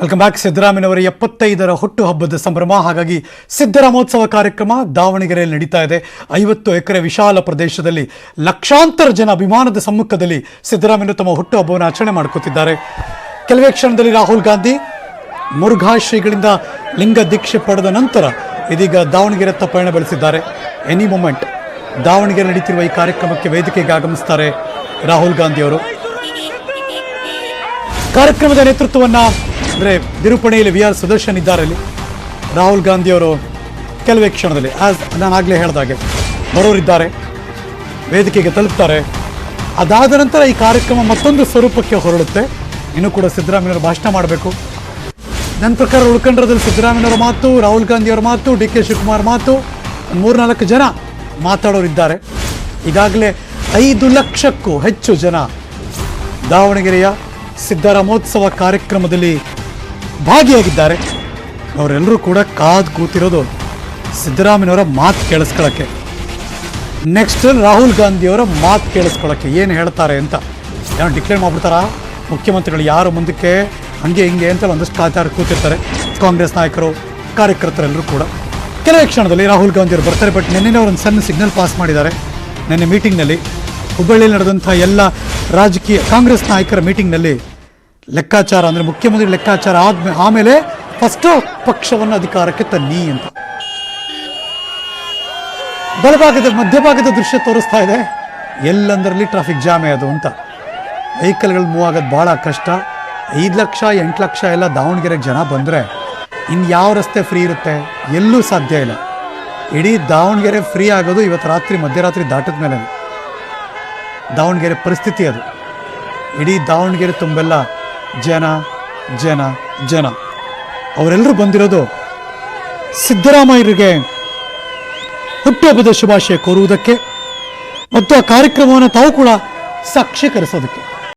Welcome back ಸಿದ್ದರಾಮಯ್ಯನವರ ಎಪ್ಪತ್ತೈದರ ಹುಟ್ಟುಹಬ್ಬದ ಸಂಭ್ರಮ. ಹಾಗಾಗಿ ಸಿದ್ದರಾಮೋತ್ಸವ ಕಾರ್ಯಕ್ರಮ ದಾವಣಗೆರೆಯಲ್ಲಿ ನಡೀತಾ ಇದೆ. ಐವತ್ತು ಎಕರೆ ವಿಶಾಲ ಪ್ರದೇಶದಲ್ಲಿ ಲಕ್ಷಾಂತರ ಜನ ಅಭಿಮಾನದ ಸಮ್ಮುಖದಲ್ಲಿ ಸಿದ್ದರಾಮಯ್ಯ ತಮ್ಮ ಹುಟ್ಟುಹಬ್ಬವನ್ನು ಆಚರಣೆ ಮಾಡ್ಕೋತಿದ್ದಾರೆ. ಕೆಲವೇ ಕ್ಷಣದಲ್ಲಿ ರಾಹುಲ್ ಗಾಂಧಿ ಮುರುಘಾ ಶ್ರೀಗಳಿಂದ ಲಿಂಗ ದೀಕ್ಷೆ ಪಡೆದ ನಂತರ ಇದೀಗ ದಾವಣಗೆರೆತ್ತ ಪಯಣ ಬೆಳೆಸಿದ್ದಾರೆ. ಎನಿ ಮೂಮೆಂಟ್ ದಾವಣಗೆರೆ ನಡೀತಿರುವ ಈ ಕಾರ್ಯಕ್ರಮಕ್ಕೆ ವೇದಿಕೆಗೆ ಆಗಮಿಸ್ತಾರೆ ರಾಹುಲ್ ಗಾಂಧಿ ಅವರು. ಕಾರ್ಯಕ್ರಮದ ನೇತೃತ್ವವನ್ನ ಅಂದರೆ ನಿರೂಪಣೆಯಲ್ಲಿ ವಿ ಆರ್ ಸುದರ್ಶನ್ ಇದ್ದಾರೆ ಅಲ್ಲಿ ರಾಹುಲ್ ಗಾಂಧಿಯವರು ಕೆಲವೇ ಕ್ಷಣದಲ್ಲಿ ಆಸ್ ನಾನು ಆಗಲೇ ಹೇಳಿದಾಗೆ ಬರೋರಿದ್ದಾರೆ, ವೇದಿಕೆಗೆ ತಲುಪ್ತಾರೆ. ಅದಾದ ನಂತರ ಈ ಕಾರ್ಯಕ್ರಮ ಮತ್ತೊಂದು ಸ್ವರೂಪಕ್ಕೆ ಹೊರಡುತ್ತೆ. ಇನ್ನೂ ಕೂಡ ಸಿದ್ದರಾಮಯ್ಯವರು ಭಾಷಣ ಮಾಡಬೇಕು. ನನ್ನ ಪ್ರಕಾರ ಉಳ್ಕೊಂಡ್ರದಲ್ಲಿ ಸಿದ್ದರಾಮಯ್ಯವರ ಮಾತು, ರಾಹುಲ್ ಗಾಂಧಿಯವರ ಮಾತು, ಡಿ ಕೆ ಶಿವಕುಮಾರ್ ಮಾತು, ಒಂದು ಮೂರ್ನಾಲ್ಕು ಜನ ಮಾತಾಡೋರಿದ್ದಾರೆ. ಈಗಾಗಲೇ ಐದು ಲಕ್ಷಕ್ಕೂ ಹೆಚ್ಚು ಜನ ದಾವಣಗೆರೆಯ ಸಿದ್ದರಾಮೋತ್ಸವ ಕಾರ್ಯಕ್ರಮದಲ್ಲಿ ಭಾಗಿಯಾಗಿದ್ದಾರೆ. ಅವರೆಲ್ಲರೂ ಕೂಡ ಕಾದು ಕೂತಿರೋದು ಸಿದ್ದರಾಮಯ್ಯವರ ಮಾತು ಕೇಳಿಸ್ಕೊಳ್ಳೋಕ್ಕೆ ನೆಕ್ಸ್ಟ್ ರಾಹುಲ್ ಗಾಂಧಿಯವರ ಮಾತು ಕೇಳಿಸ್ಕೊಳ್ಳೋಕ್ಕೆ ಏನು ಹೇಳ್ತಾರೆ ಅಂತ. ಏನೋ ಡಿಕ್ಲೇರ್ ಮಾಡ್ಬಿಡ್ತಾರಾ? ಮುಖ್ಯಮಂತ್ರಿಗಳು ಯಾರು ಮುಂದಕ್ಕೆ ಹಂಗೆ ಹಿಂಗೆ ಅಂತ ಒಂದಷ್ಟು ಕಾತಾರ ಕೂತಿರ್ತಾರೆ. ಕಾಂಗ್ರೆಸ್ ನಾಯಕರು, ಕಾರ್ಯಕರ್ತರೆಲ್ಲರೂ ಕೂಡ. ಕೆಲವೇ ಕ್ಷಣದಲ್ಲಿ ರಾಹುಲ್ ಗಾಂಧಿಯವರು ಬರ್ತಾರೆ ಬಟ್ ನಿನ್ನೆ ಒಂದು ಸಣ್ಣ ಸಿಗ್ನಲ್ ಪಾಸ್ ಮಾಡಿದ್ದಾರೆ. ನಿನ್ನೆ ಮೀಟಿಂಗ್ನಲ್ಲಿ ಹುಬ್ಬಳ್ಳಿಯಲ್ಲಿ ನಡೆದಂಥ ಎಲ್ಲ ರಾಜಕೀಯ ಕಾಂಗ್ರೆಸ್ ನಾಯಕರ ಮೀಟಿಂಗ್ನಲ್ಲಿ ಲೆಕ್ಕಾಚಾರ ಅಂದರೆ ಮುಖ್ಯಮಂತ್ರಿ ಲೆಕ್ಕಾಚಾರ ಆದ್ಮೇ ಆಮೇಲೆ ಫಸ್ಟು ಪಕ್ಷವನ್ನು ಅಧಿಕಾರಕ್ಕೆ ತನ್ನಿ ಅಂತ. ಬಲಭಾಗದ, ಮಧ್ಯಭಾಗದ ದೃಶ್ಯ ತೋರಿಸ್ತಾ ಇದೆ. ಎಲ್ಲಂದರಲ್ಲಿ ಟ್ರಾಫಿಕ್ ಜಾಮೇ ಅದು ಅಂತ. ವೆಹಿಕಲ್ಗಳು ಮೂವ್ ಆಗೋದು ಭಾಳ ಕಷ್ಟ. ಐದು ಲಕ್ಷ, ಎಂಟು ಲಕ್ಷ ಎಲ್ಲ ದಾವಣಗೆರೆಗೆ ಜನ ಬಂದರೆ ಇನ್ನು ಯಾವ ರಸ್ತೆ ಫ್ರೀ ಇರುತ್ತೆ? ಎಲ್ಲೂ ಸಾಧ್ಯ ಇಲ್ಲ. ಇಡೀ ದಾವಣಗೆರೆ ಫ್ರೀ ಆಗೋದು ಇವತ್ತು ರಾತ್ರಿ, ಮಧ್ಯರಾತ್ರಿ ದಾಟದ ಮೇಲೆ ದಾವಣಗೆರೆ ಪರಿಸ್ಥಿತಿ ಅದು. ಇಡೀ ದಾವಣಗೆರೆ ತುಂಬೆಲ್ಲ ಜನ ಜನ ಜನ. ಅವರೆಲ್ಲರೂ ಬಂದಿರೋದು ಸಿದ್ದರಾಮಯ್ಯರಿಗೆ ಹುಟ್ಟುಹಬ್ಬದ ಶುಭಾಶಯ ಕೋರುವುದಕ್ಕೆ ಮತ್ತು ಆ ಕಾರ್ಯಕ್ರಮವನ್ನು ತಾವು ಕೂಡ ಸಾಕ್ಷೀಕರಿಸೋದಕ್ಕೆ.